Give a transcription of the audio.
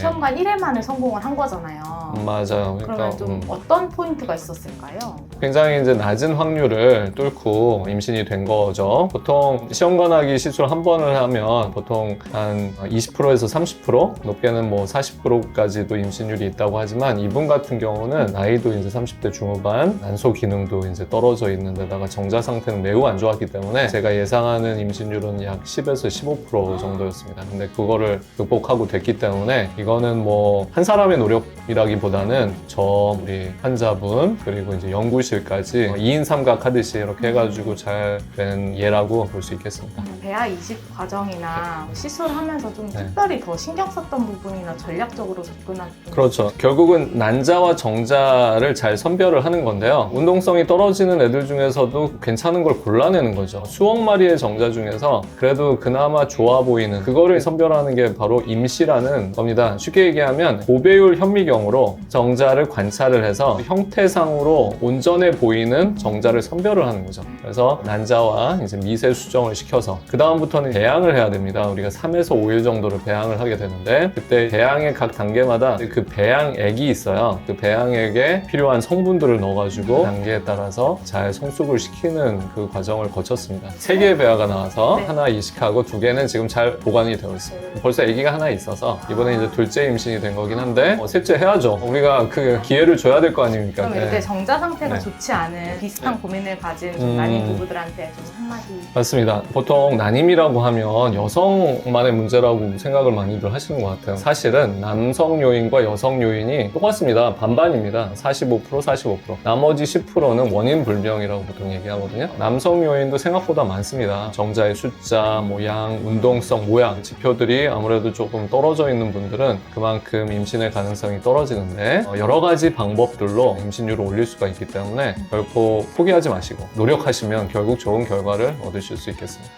시험관 1회 만에 성공을 한 거잖아요. 음, 맞아요. 그러니까 그러면 좀 음, 어떤 포인트가 있었을까요? 굉장히 이제 낮은 확률을 뚫고 임신이 된 거죠. 보통 시험관하기 시술 한 번을 하면 보통 한 20%에서 30% 높게는 뭐 40%까지도 임신율이 있다고 하지만 이분 같은 경우는 나이도 이제 30대 중후반, 난소 기능도 이제 떨어져 있는 데다가 정자 상태는 매우 안 좋았기 때문에 제가 예상하는 임신율은 약 10에서 15% 정도였습니다. 근데 그거를 극복하고 됐기 때문에 이거 는 뭐 한 사람의 노력이라기보다는 저 우리 환자분 그리고 이제 연구실까지 2인 삼각 하듯이 이렇게 해가지고 잘 된 예라고 볼 수 있겠습니다. 배아 이식 과정이나 시술하면서 좀 네. 특별히 더 신경 썼던 부분이나 전략적으로 접근한 부분 그렇죠. 결국은 난자와 정자를 잘 선별을 하는 건데요. 운동성이 떨어지는 애들 중에서도 괜찮은 걸 골라내는 거죠. 수억 마리의 정자 중에서 그래도 그나마 좋아 보이는 그거를 선별하는 게 바로 임시라는 겁니다. 쉽게 얘기하면 고배율 현미경으로 정자를 관찰을 해서 형태상으로 온전해 보이는 정자를 선별을 하는 거죠. 그래서 난자와 이제 미세 수정을 시켜서 그 다음부터는 배양을 해야 됩니다. 우리가 3에서 5일 정도를 배양을 하게 되는데 그때 배양의 각 단계마다 그 배양액이 있어요. 그 배양액에 필요한 성분들을 넣어가지고 단계에 따라서 잘 성숙을 시키는 그 과정을 거쳤습니다. 세 개의 배아가 나와서 네. 하나 이식하고 두 개는 지금 잘 보관이 되어 있습니다. 벌써 아기가 하나 있어서 이번에 이제 둘째 임신이 된 거긴 한데 어, 셋째 해야죠. 우리가 그 기회를 줘야 될 거 아닙니까? 그럼 네. 이때 정자 상태가 네. 좋지 않은 비슷한 고민을 가진 좀 음. 난임 부부들한테 좀 한마디 맞습니다. 보통 난임이라고 하면 여성만의 문제라고 생각을 많이들 하시는 것 같아요. 사실은 남성 요인과 여성 요인이 똑같습니다. 반반입니다. 45% 45%. 나머지 10%는 원인 불명이라고 보통 얘기하거든요. 남성 요인도 생각보다 많습니다. 정자의 숫자, 모양, 운동성, 모양 지표들이 아무래도 조금 떨어져 있는 분들은 그만큼 임신의 가능성이 떨어지는데 어, 여러 가지 방법들로 임신율을 올릴 수가 있기 때문에 결코 포기하지 마시고 노력하시면 결국 좋은 결과를 얻으실 수 있겠습니다.